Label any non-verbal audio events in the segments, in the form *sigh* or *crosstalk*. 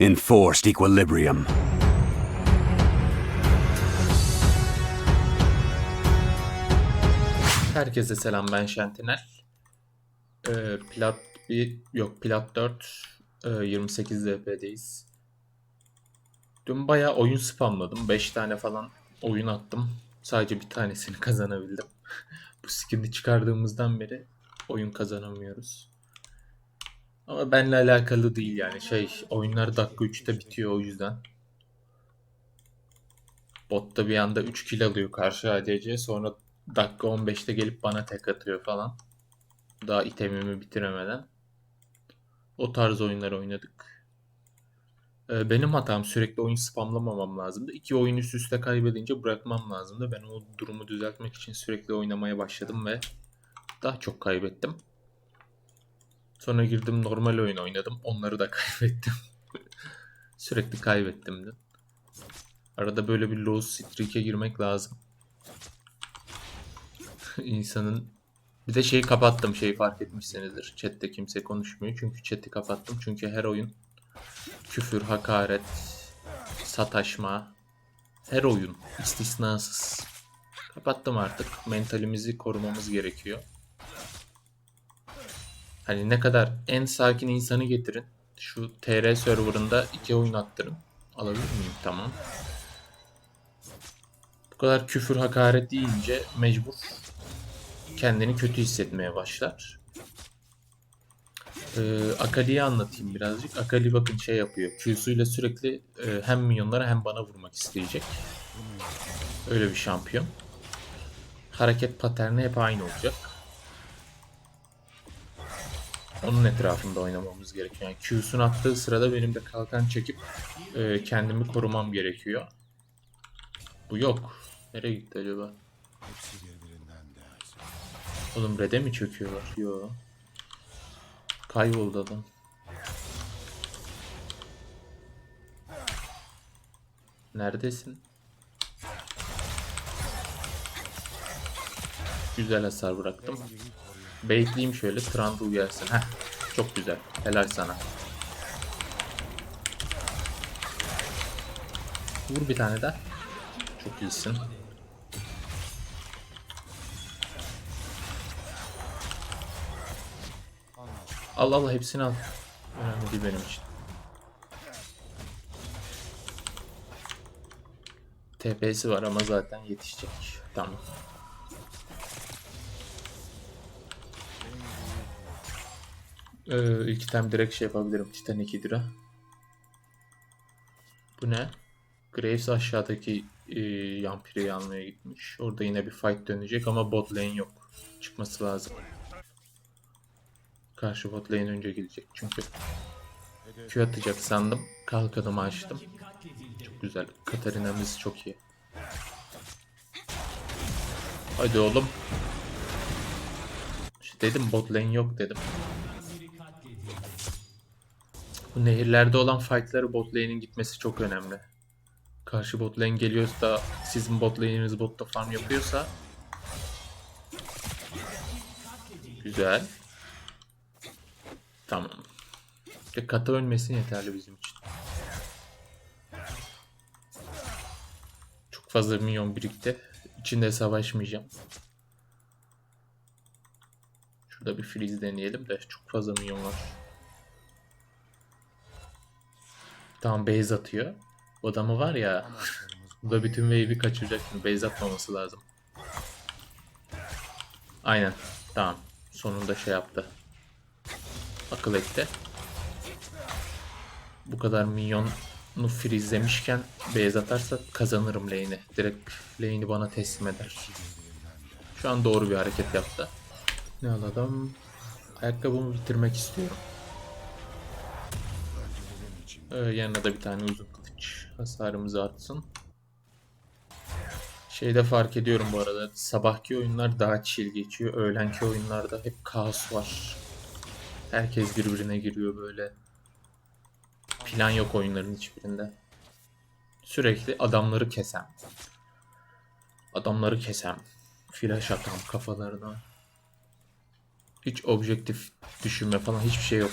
Enforced equilibrium. Herkese selam ben Şentinel. Ee, plat 1 yok plat 4 e, 28 ZP'deyiz. Dün bayağı oyun spamladım. 5 tane falan oyun attım. Sadece bir tanesini *laughs* kazanabildim. Bu skin'i çıkardığımızdan beri oyun kazanamıyoruz. Ama benimle alakalı değil yani şey oyunlar dakika 3'te bitiyor o yüzden. Botta bir anda 3 kill alıyor karşı ADC sonra dakika 15'te gelip bana tek atıyor falan. Daha itemimi bitiremeden. O tarz oyunlar oynadık. Ee, benim hatam sürekli oyun spamlamamam lazımdı. İki oyun üst üste kaybedince bırakmam lazımdı. Ben o durumu düzeltmek için sürekli oynamaya başladım ve daha çok kaybettim. Sonra girdim normal oyun oynadım. Onları da *laughs* kaybettim. sürekli kaybettim de. Arada böyle bir low streak'e girmek lazım. *laughs* insanın bir de şeyi kapattım şeyi fark etmişsinizdir. Chat'te kimse konuşmuyor. Çünkü chat'i kapattım. Çünkü her oyun küfür, hakaret, sataşma her oyun istisnasız. Kapattım artık. Mentalimizi korumamız gerekiyor. Hani ne kadar en sakin insanı getirin. Şu TR serverında iki oyun attırın. Alabilir miyim? Tamam. Bu kadar küfür hakaret deyince mecbur kendini kötü hissetmeye başlar. Ee, Akali'yi anlatayım birazcık. Akali bakın şey yapıyor. Q'suyla sürekli e, hem minyonlara hem bana vurmak isteyecek. Öyle bir şampiyon. Hareket paterni hep aynı olacak. Onun etrafında oynamamız gerekiyor. Yani Q'sunu attığı sırada benim de kalkan çekip e, kendimi korumam gerekiyor. Bu yok. Nereye gitti acaba? Oğlum red'e mi çöküyorlar? Yo. Kayboldu adam. Neredesin? Güzel hasar bıraktım. Baitleyeyim şöyle. Trundle gelsin. Heh. Çok güzel. Helal sana. Vur bir tane daha. Çok iyisin. Al al hepsini al. Önemli değil benim için. TP'si var ama zaten yetişecek. Tamam. Ee, ilk item direkt şey yapabilirim. Titan 2 lira. Bu ne? Graves aşağıdaki e, Yampire'yi almaya gitmiş. Orada yine bir fight dönecek ama bot lane yok. Çıkması lazım. Karşı bot lane önce gidecek çünkü. Q atacak sandım. Kalkanımı açtım. Çok güzel. Katarina'mız çok iyi. Hadi oğlum. İşte dedim bot lane yok dedim. Bu nehirlerde olan fightları bot lane'in gitmesi çok önemli. Karşı bot lane geliyorsa sizin bot lane'iniz botta farm yapıyorsa Güzel. Tamam. İşte kata ölmesin yeterli bizim için. Çok fazla minyon birikti. İçinde savaşmayacağım. Şurada bir freeze deneyelim de çok fazla minyon var. Tamam base atıyor. O adamı var ya. Bu da bütün wave'i kaçıracak. Base atmaması lazım. Aynen. Tamam. Sonunda şey yaptı. Akıl etti. Bu kadar minyonu freezelemişken base atarsa kazanırım lane'i. Direkt lane'i bana teslim eder. Şu an doğru bir hareket yaptı. Ne alalım? Ayakkabımı bitirmek istiyorum. Ee, yanına da bir tane uzun kılıç. Hasarımızı artsın. Şeyde fark ediyorum bu arada. Sabahki oyunlar daha chill geçiyor. Öğlenki oyunlarda hep kaos var. Herkes birbirine giriyor böyle. Plan yok oyunların hiçbirinde. Sürekli adamları kesem. Adamları kesem. Flash atam kafalarına. Hiç objektif düşünme falan hiçbir şey yok.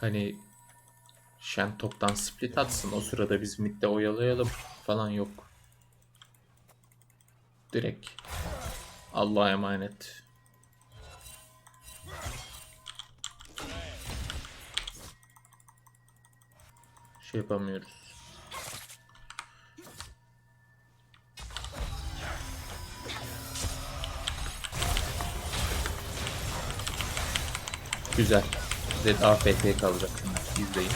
Hani Shen toptan split atsın. O sırada biz midde oyalayalım falan yok. Direkt. Allah'a emanet. Şey yapamıyoruz. Güzel. Zed AFK kalacak şimdi. İzleyin.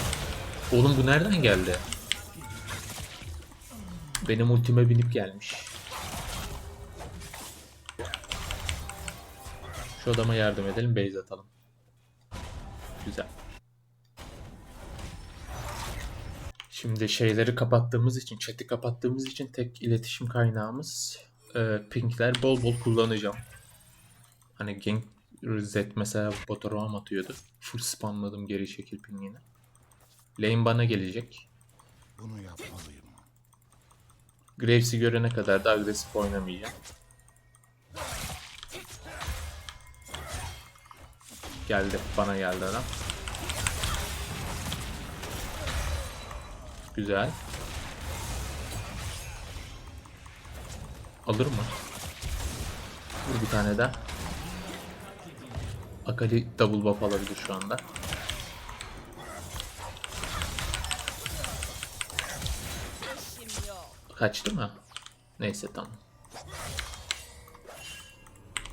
Oğlum bu nereden geldi? Benim ultime binip gelmiş. Şu adama yardım edelim, base atalım. Güzel. Şimdi şeyleri kapattığımız için, chat'i kapattığımız için tek iletişim kaynağımız e, pingler bol bol kullanacağım. Hani gank Z mesela bota roam atıyordu. Full spamladım geri çekil pingini. Lane bana gelecek. Bunu yapmalıyım. Graves'i görene kadar da agresif oynamayacağım. Geldi, bana geldi adam. Güzel. Alır mı? Vur bir tane daha. Akali double buff alabilir şu anda. Kaçtı mı? Neyse tamam.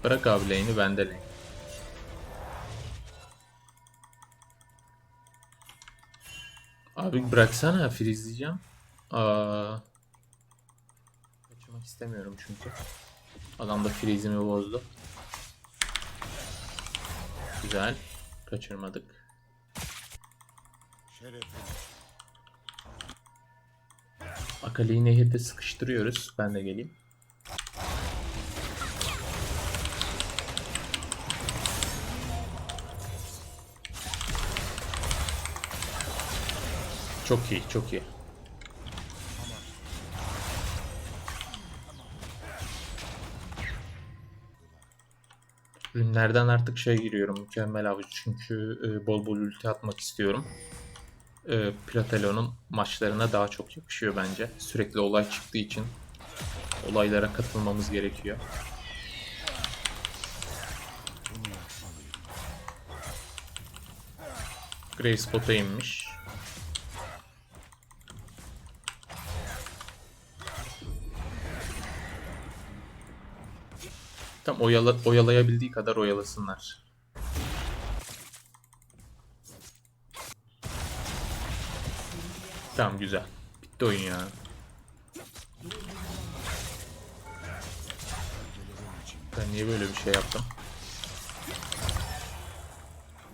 Bırak abi lane'i bende lane. Abi bıraksana freezleyeceğim. Aa. Kaçırmak istemiyorum çünkü. Adam da freeze'imi bozdu. Güzel. Kaçırmadık. Akali'yi nehirde sıkıştırıyoruz. Ben de geleyim. Çok iyi, çok iyi. Ürünlerden artık şey giriyorum mükemmel avuç çünkü e, bol bol ulti atmak istiyorum. E, Platelo'nun maçlarına daha çok yakışıyor bence. Sürekli olay çıktığı için olaylara katılmamız gerekiyor. Grace bota inmiş. Tam oyala, oyalayabildiği kadar oyalasınlar. Tamam güzel. Bitti oyun ya. Ben niye böyle bir şey yaptım?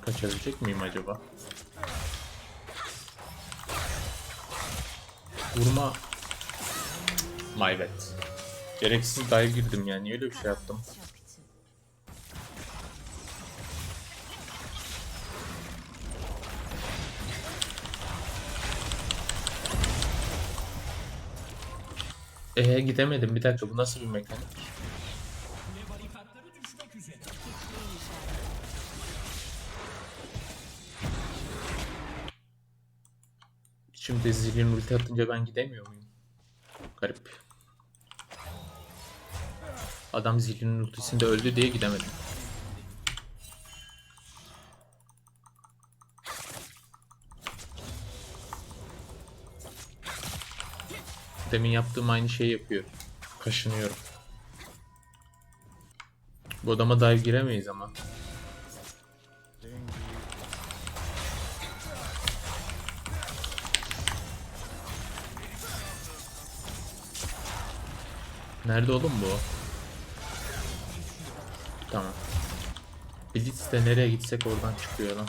Kaçabilecek miyim acaba? Vurma. My bad. Gereksiz dive girdim yani. Niye öyle bir şey yaptım? Ee gidemedim. Bir dakika bu nasıl bir mekanik? Şimdi zilin ulti atınca ben gidemiyor muyum? Garip. Adam zilinin ultisinde öldü diye gidemedim. Demin yaptığım aynı şeyi yapıyor. Kaşınıyorum. Bu adama dive giremeyiz ama. Nerede oğlum bu? Tamam. Blitz de nereye gitsek oradan çıkıyor lan.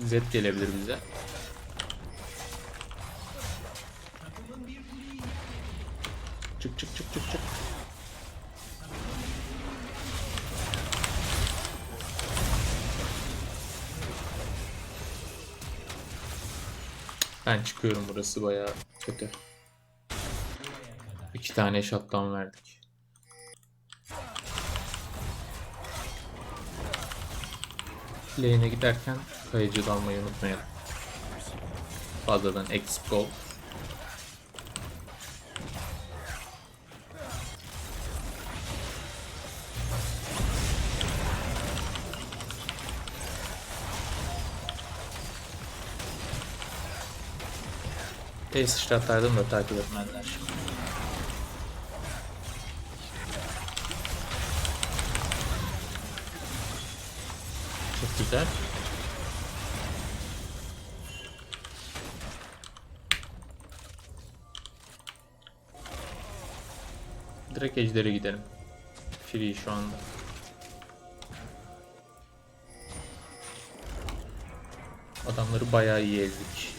Z gelebilir bize. Çık çık çık çık çık. Ben çıkıyorum burası bayağı kötü. İki tane shutdown verdik. Lane'e giderken kayıcı dalmayı unutmayalım. Fazladan exp gold. E sıçratlardan da takip şimdi. Çok güzel. Direkt ejdere gidelim. Free şu anda. Adamları bayağı iyi ezdik.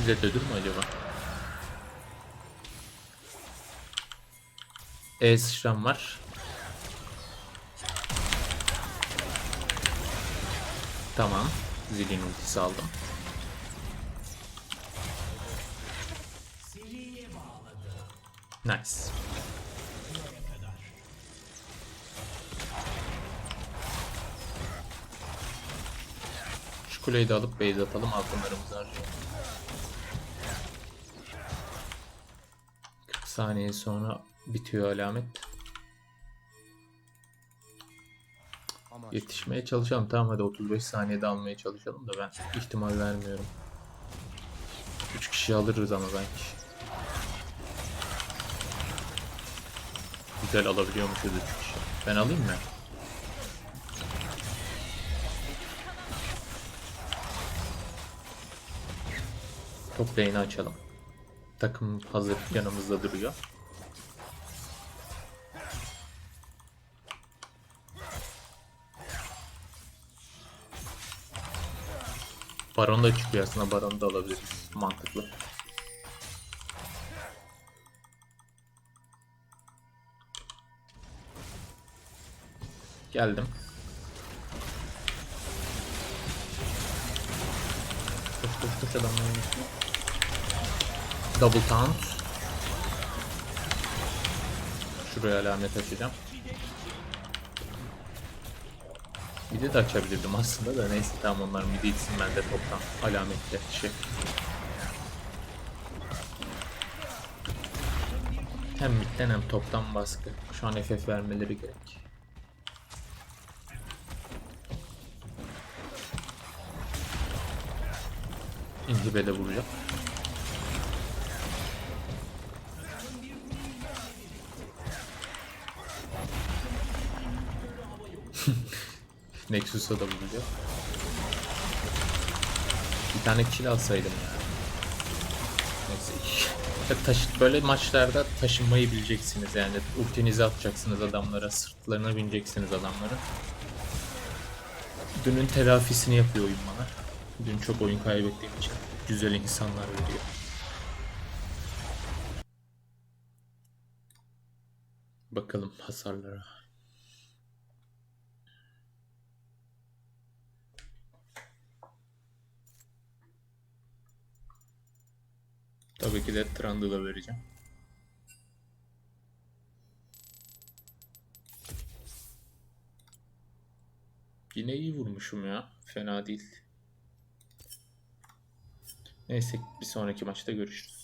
Bize dödür mü acaba? E sıçram var. Tamam. Zilin ultisi aldım. Nice. Şu kuleyi de alıp base atalım altınlarımızı harcayalım. 40 saniye sonra bitiyor alamet. Yetişmeye çalışalım. Tamam hadi 35 saniyede almaya çalışalım da ben ihtimal vermiyorum. 3 kişi alırız ama belki. Güzel alabiliyormuşuz 3 kişi. Ben alayım mı? Top lane'i açalım. Takım hazır yanımızda duruyor. Baron da çıkıyor aslında. Baron'u da alabiliriz. Mantıklı. Geldim. Koş koş koş adamların. Double taunt. Şuraya alamet açacağım. Midi de açabilirdim aslında da neyse tamam onlar midi içsin ben de toptan alametle şey. Hem midden hem toptan baskı. Şu an FF vermeleri gerek. İnhibe de vuracak. Nexus'a da vuracak. Bir tane kill alsaydım ya. Neyse. Ya *laughs* böyle maçlarda taşınmayı bileceksiniz yani. Ultinizi atacaksınız adamlara, sırtlarına bineceksiniz adamların. Dünün telafisini yapıyor oyun bana. Dün çok oyun kaybettiğim için güzel insanlar veriyor. Bakalım hasarlara. Tabii ki de Trundle'a vereceğim. Yine iyi vurmuşum ya. Fena değil. Neyse bir sonraki maçta görüşürüz.